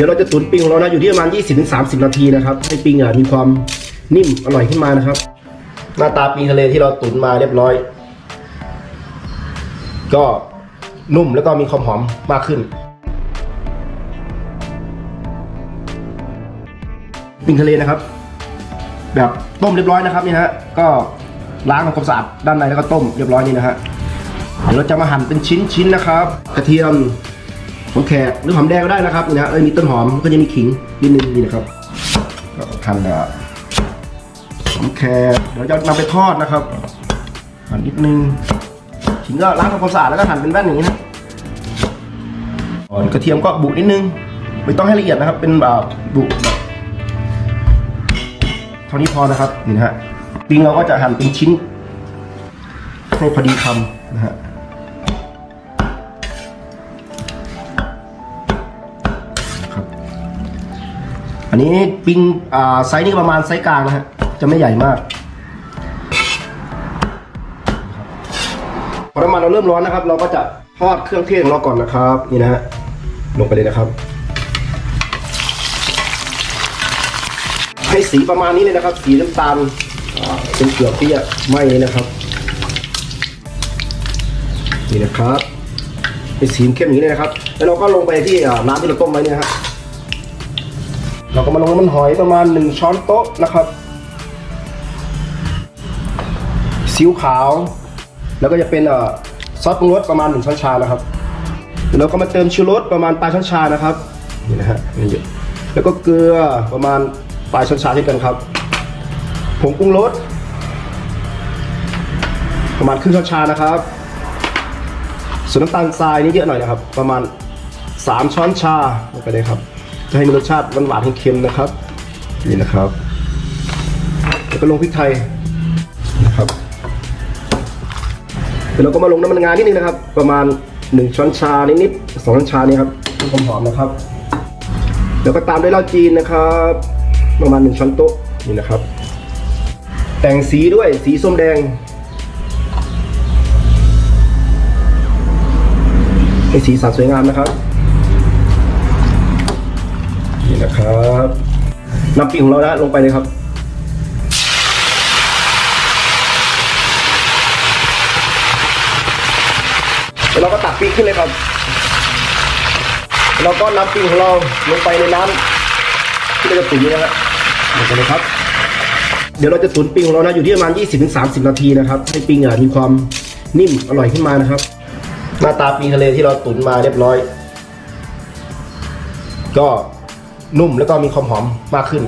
ดี๋ยวเราจะตุ๋นปิงของเรานะอยู่ที่ประมาณ 20-30 นาทีนะครับให้ปิงอะมีความนิ่มอร่อยขึ้นมานะครับ หน้าตาปิงทะเลที่เราตุ๋นมาเรียบร้อย ก็นุ่มแล้วก็มีความหอมมากขึ้น ปิงทะเลนะครับ แบบต้มเรียบร้อยนะครับนี่นะฮะก็ล้างทำความสะอาดด้านในแล้วก็ต้มเรียบร้อยนี่นะฮะเดี๋ยวเราจะมาหั่นเป็นชิ้นๆนะครับ กระเทียม หอมแขกหรือหอมแดงก็ได้นะครับนี่นะเอ้ยมีต้นหอมก็จะมีขิงนิดนึงนี่นะครับก็หั่นอะหอมแขกเดี๋ยวจะนำไปทอดนะครับหั่นนิดนึงขิงก็ล้างทำความสะอาดแล้วก็หั่นเป็นแว่นอย่างนี้นะอ่อนกระเทียมก็บุนิดนึงไม่ต้องให้ละเอียดนะครับ เป็นแบบบุแบบเท่านี้พอนะครับนี่นะฮะปิงเราก็จะหั่นเป็นชิ้นให้พอดีคำนะฮะ อันนี้ปิงอ่าไซส์นี้ประมาณไซส์กลางนะฮะ จะไม่ใหญ่มากพอน้ำมันเราเริ่มร้อนนะครับ เราก็จะทอดเครื่องเทศของเราก่อนนะครับ นี่นะฮะ ลงไปเลยนะครับ ให้สีประมาณนี้เลยนะครับ สีน้ำตาลเป็นเกลือเปี้ยไหม้เลยนะครับ นี่นะครับเป็นสีเข้มอย่างนี้เลยนะครับ แล้วเราก็ลงไปที่น้ำที่เราต้มไว้เนี่ยครับ เราก็มาลงน้ำมันหอยประมาณหนึ่งช้อนโต๊ะนะครับซีอิ๊วขาว แล้วก็จะเป็นอ่าซอสปรุงรสประมาณหนึ่งช้อนชานะครับแล้วก็มาเติมชูรสประมาณปลายช้อนชานะครับนี่นะฮะนี่เยอะแล้วก็เกลือประมาณปลายช้อนชาเช่นกันครับผงปรุงรสประมาณครึ่งช้อนชานะครับ ส่วนน้ำตาลทรายนี่เยอะหน่อยนะครับ ประมาณ 3 ช้อนชาลงไปเลยครับ จะให้มีรสชาติหวานๆเค็มๆนะครับ นี่นะครับ แล้วก็ลงพริกไทยนะครับเดี๋ยวเราก็มาลงน้ำมันงานิดนึงนะครับ ประมาณ1ช้อนชานิดๆสองช้อนชานี่ครับเพื่อความหอมนะครับ แล้วก็ตามด้วยเหล้าจีนนะครับ ประมาณ1ช้อนโต๊ะนี่นะครับ แต่งสีด้วยสีส้มแดงให้สีสันสวยงามนะครับ นี่นะครับน้ำปิ้งของเรานะลงไปเลยครับเราก็ตักปิ้งขึ้นเลยครับ เราก็น้ำปิ้งของเราลงไปในน้ำที่เราจะตุ๋นนะฮะลงไปเลยครับ เดี๋ยวเราจะตุ๋นปิ้งของเรานะอยู่ที่ประมาณ 20-30 นาทีนะครับ ให้ปิ้งอะมีความนิ่มอร่อยขึ้นมานะครับ หน้าตาปีทะเลที่เราตุ๋นมาเรียบร้อย ก็ นุ่มแล้วก็มีความหอมมากขึ้น